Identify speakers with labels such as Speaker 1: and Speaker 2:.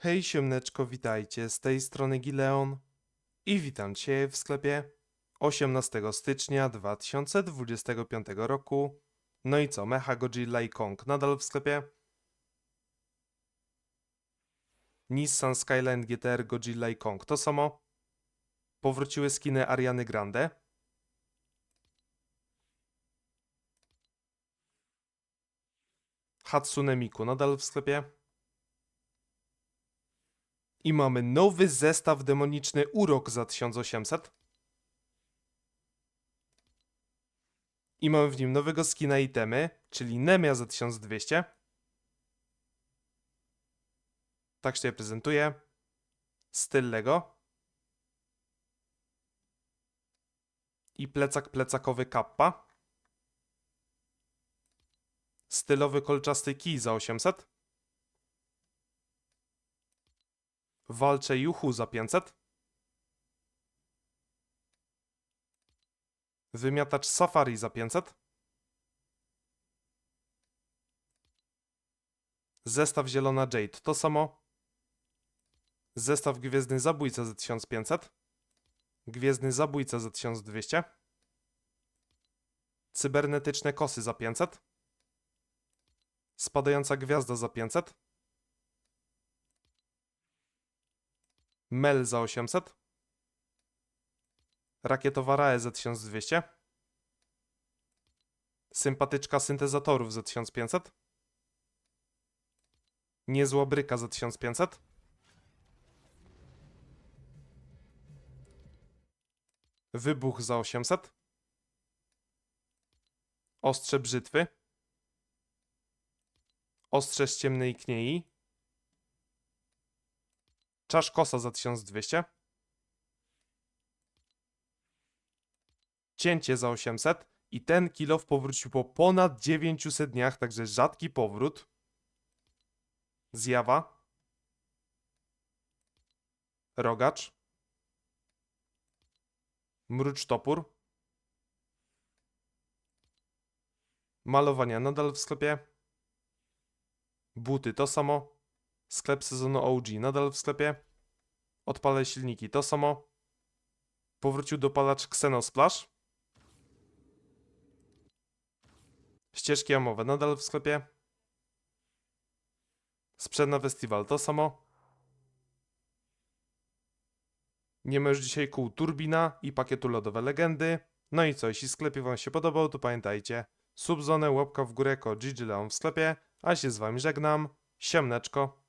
Speaker 1: Hej siemneczko, witajcie, z tej strony Gileon i witam Cię w sklepie 18 stycznia 2025 roku. No i co, Mecha Godzilla i Kong nadal w sklepie? Nissan Skyline GTR Godzilla i Kong to samo? Powróciły skiny Ariany Grande? Hatsune Miku nadal w sklepie? I mamy nowy zestaw demoniczny Urok za 1800. I mamy w nim nowego skina itemy, czyli Nemia za 1200. Tak się prezentuje. Styl Lego. I plecak plecakowy Kappa. Stylowy kolczasty kij za 800. Walcze Juhu za 500. Wymiatacz Safari za 500. Zestaw Zielona Jade to samo. Zestaw Gwiezdny Zabójca za 1500. Gwiezdny Zabójca za 1200. Cybernetyczne Kosy za 500. Spadająca Gwiazda za 500. Mel za 800. Rakietowa Rae za 1200. Sympatyczka syntezatorów za 1500. Niezła bryka za 1500. Wybuch za 800. Ostrze brzytwy. Ostrze z ciemnej kniei. Czasz kosa za 1200. Cięcie za 800. I ten kilof powrócił po ponad 900 dniach, także rzadki powrót. Zjawa. Rogacz. Mrucz topór. Malowania nadal w sklepie. Buty to samo. Sklep sezonu OG nadal w sklepie. Odpalę silniki to samo. Powrócił dopalacz Xenosplash. Ścieżki amowe nadal w sklepie. Sprzęt na festiwal to samo. Nie ma już dzisiaj kół turbina i pakietu lodowe legendy. No i co, jeśli sklepie wam się podobał, to pamiętajcie. Subzonę, łapka w górę, jako Gigi Leon w sklepie. A się z wami żegnam. Siemneczko.